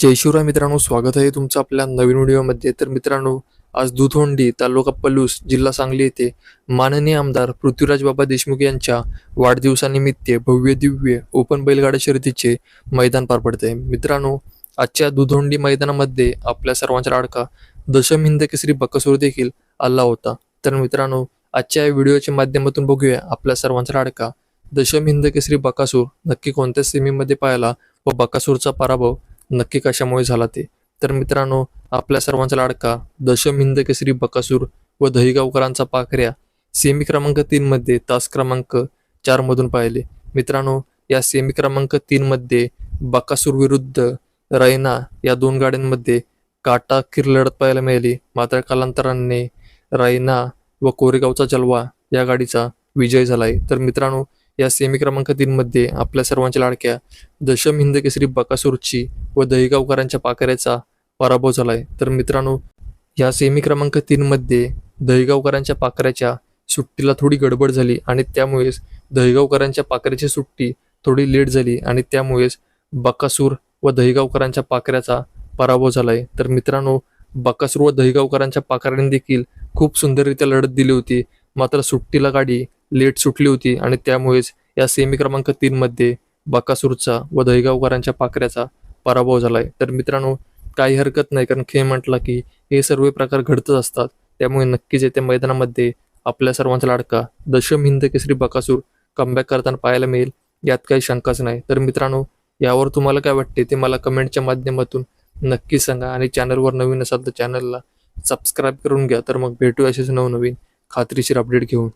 जय शिवराय मित्रांनो स्वागत आहे तुमचं आपल्या नवीन व्हिडिओमध्ये. तर मित्रांनो आज दुधोंडी तालुका पलूस जिल्हा सांगली येथे माननीय आमदार पृथ्वीराज बाबा देशमुख यांच्या वाढदिवसानिमित्त भव्य दिव्य ओपन बैलगाडा शर्यतीचे मैदान पार पडते. मित्रांनो आजच्या दुधोंडी मैदानामध्ये आपल्या सर्वांचा लाडका दशम हिंद केसरी बकसूर देखील आला होता. तर मित्रांनो आजच्या या व्हिडिओच्या माध्यमातून बघूया आपल्या सर्वांचा लाडका दशम हिंद केसरी बकासूर नक्की कोणत्या सेमीमध्ये पाहायला व बकासूरचा पराभव नक्की कशामुळे झाला ते? तर मित्रांनो आपल्या सर्वांचा लाडका दशम हिंद केसरी बकासूर व दहीगावकरांचा पाखऱ्या सेमी क्रमांक तीनमध्ये तास क्रमांक चारमधून पाहिले. मित्रांनो या सेमी क्रमांक तीनमध्ये बकासूर विरुद्ध रैना या दोन गाड्यांमध्ये काटाखीर लढत पाहायला मिळाली. मात्र कालांतराने रैना व कोरेगावचा जलवा या गाडीचा विजय झालाय. तर मित्रांनो या सेमी क्रमांक तीनमध्ये आपल्या सर्वांच्या लाडक्या दशम हिंद केसरी बकासूरची व दहीगावकरांच्या पाकऱ्याचा पराभव झालाय. तर मित्रांनो या सेमी क्रमांक तीनमध्ये दहिगावकरांच्या दहीगावकरांच्या पाकऱ्याच्या सुट्टीला थोडी गडबड झाली आणि त्यामुळेच दहीगावकरांच्या पाकऱ्याची सुट्टी थोडी लेट झाली आणि त्यामुळेच बकासूर व दहीगावकरांच्या पाकऱ्याचा पराभव झालाय. तर मित्रांनो बकासूर व दहीगावकरांच्या पाकऱ्याने देखील खूप सुंदररित्या लढत दिली होती. मात्र सुट्टीला गाडी लेट सुटली होती आणि त्यामुळेच या सेमी क्रमांक तीनमध्ये बकासूरचा व दहीगावकरांच्या पाकऱ्याचा पराभव झालाय. तर मित्रांनो काही हरकत नाही कारण खेळ म्हटला की हे सर्व प्रकार घडतच असतात. त्यामुळे नक्कीच येत्या मैदानामध्ये आपल्या सर्वांचा लाडका दशम हिंद केसरी बकासूर कमबॅक करताना पाहायला मिळेल. यात काही शंकाच नाही. तर मित्रांनो यावर तुम्हाला काय वाटते ते मला कमेंटच्या माध्यमातून नक्की सांगा आणि चॅनलवर नवीन असाल तर चॅनलला सबस्क्राईब करून घ्या. तर मग भेटू असेच नवनवीन खात्रीशीर अपडेट घेऊन.